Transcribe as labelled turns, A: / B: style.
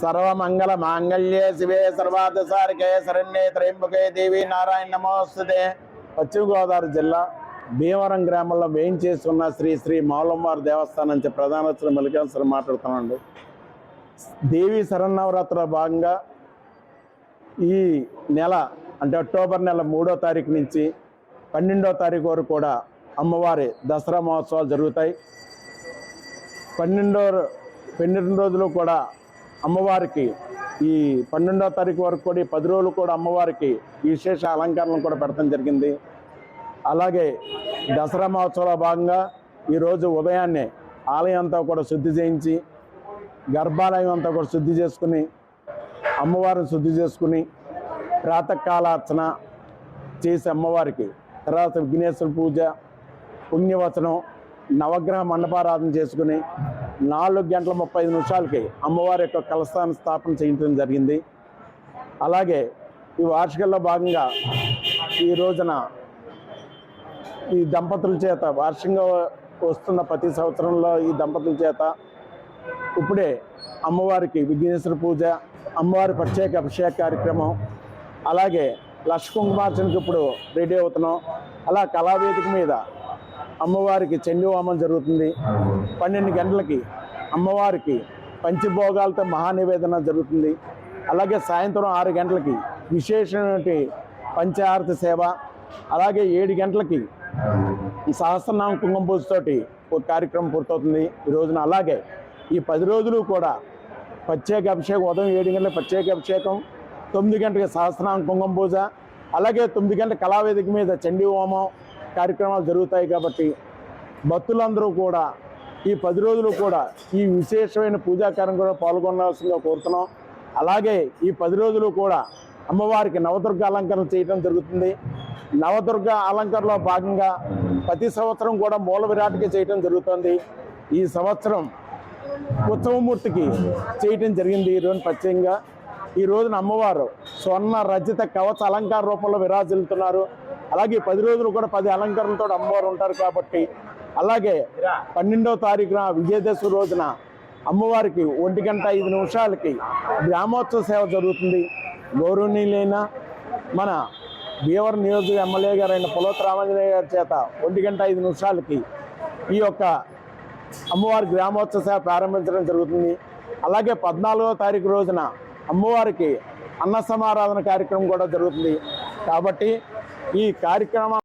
A: సర్వమంగళ మాంగళ్యే శివే సర్వాదసారికే శరణ్యే త్రయంబకే దేవి నారాయణ నమోస్తుతే పశ్చిమ గోదావరి జిల్లా భీమవరం గ్రామంలో వేయించేసుకున్న శ్రీ శ్రీ మౌలమ్మార్ దేవస్థానం నుంచి ప్రధాన శ్రీ మల్లికార్జున మాట్లాడుతున్నాండి. దేవి శరన్నవరాత్రుల భాగంగా ఈ నెల అంటే అక్టోబర్ నెల మూడో తారీఖు నుంచి పన్నెండో తారీఖు వరకు కూడా అమ్మవారి దసరా మహోత్సవాలు జరుగుతాయి. పన్నెండో పన్నెండు రోజులు కూడా అమ్మవారికి ఈ పన్నెండో తారీఖు వరకు కూడా ఈ పది రోజులు కూడా అమ్మవారికి విశేష అలంకరణలు కూడా పెట్టడం జరిగింది. అలాగే దసరా మహోత్సవంలో భాగంగా ఈరోజు ఉదయాన్నే ఆలయం అంతా కూడా శుద్ధి చేయించి గర్భాలయం అంతా కూడా శుద్ధి చేసుకుని అమ్మవారిని శుద్ధి చేసుకుని ప్రాతకాలార్చన చేసి అమ్మవారికి తర్వాత విఘ్నేశ్వర పూజ పుణ్యవచనం నవగ్రహ మండపారాధన చేసుకుని నాలుగు గంటల ముప్పై ఐదు నిమిషాలకి అమ్మవారి యొక్క కలస్థాన స్థాపన చేయించడం జరిగింది. అలాగే ఈ వార్షికల్లో భాగంగా ఈ రోజున ఈ దంపతుల చేత వార్షికంగా వస్తున్న ప్రతి సంవత్సరంలో ఈ దంపతుల చేత ఇప్పుడే అమ్మవారికి విఘ్నేశ్వర పూజ అమ్మవారి ప్రత్యేక అభిషేక కార్యక్రమం అలాగే లక్ష కుంకుమార్చనకి ఇప్పుడు రెడీ అవుతున్నాం. అలా కళావేదిక మీద అమ్మవారికి చండీవామం జరుగుతుంది. పన్నెండు గంటలకి అమ్మవారికి పంచభోగాలతో మహానివేదన జరుగుతుంది. అలాగే సాయంత్రం ఆరు గంటలకి విశేషమైనటువంటి పంచహారతి సేవ అలాగే ఏడు గంటలకి ఈ సహస్రనామ కుంకుమ పూజతోటి ఒక కార్యక్రమం పూర్తవుతుంది ఈ రోజున. అలాగే ఈ పది రోజులు కూడా ప్రత్యేక అభిషేకం ఉదయం ఏడు గంటల ప్రత్యేక అభిషేకం తొమ్మిది గంటలకి సహస్రనామ కుంకుమ పూజ అలాగే తొమ్మిది గంటల కళావేదిక మీద చండీ హోమం కార్యక్రమాలు జరుగుతాయి కాబట్టి భక్తులందరూ కూడా ఈ పది రోజులు కూడా ఈ విశేషమైన పూజా కార్యక్రమంలో పాల్గొనాల్సిందిగా కోరుతున్నాం. అలాగే ఈ పది రోజులు కూడా అమ్మవారికి నవదుర్గ అలంకరణ చేయడం జరుగుతుంది. నవదుర్గ అలంకరణలో భాగంగా ప్రతి సంవత్సరం కూడా మూల విరాట్కి చేయటం జరుగుతుంది. ఈ సంవత్సరం ఉత్సవమూర్తికి చేయటం జరిగింది ఈ రోజు ప్రత్యేకంగా. ఈ రోజున అమ్మవారు స్వర్ణ రజిత కవచ అలంకార రూపంలో విరాజిల్లుతున్నారు. అలాగే పది రోజులు కూడా పది అలంకరణలతో అమ్మవారు ఉంటారు కాబట్టి అలాగే పన్నెండవ తారీఖున విజయదశమి రోజున అమ్మవారికి ఒంటి గంట ఐదు నిమిషాలకి గ్రామోత్సవ సేవ జరుగుతుంది. గౌరవనీయులైన మన భీవరం నియోజక ఎమ్మెల్యే గారైన పులోత్ రామాంజనేయ గారి చేత ఒంటి గంట ఐదు నిమిషాలకి ఈ యొక్క అమ్మవారి గ్రామోత్సవ సేవ ప్రారంభించడం జరుగుతుంది. అలాగే పద్నాలుగో తారీఖు రోజున అమ్మవారికి అన్న సమారాధన కార్యక్రమం కూడా జరుగుతుంది. కాబట్టి ఈ కార్యక్రమం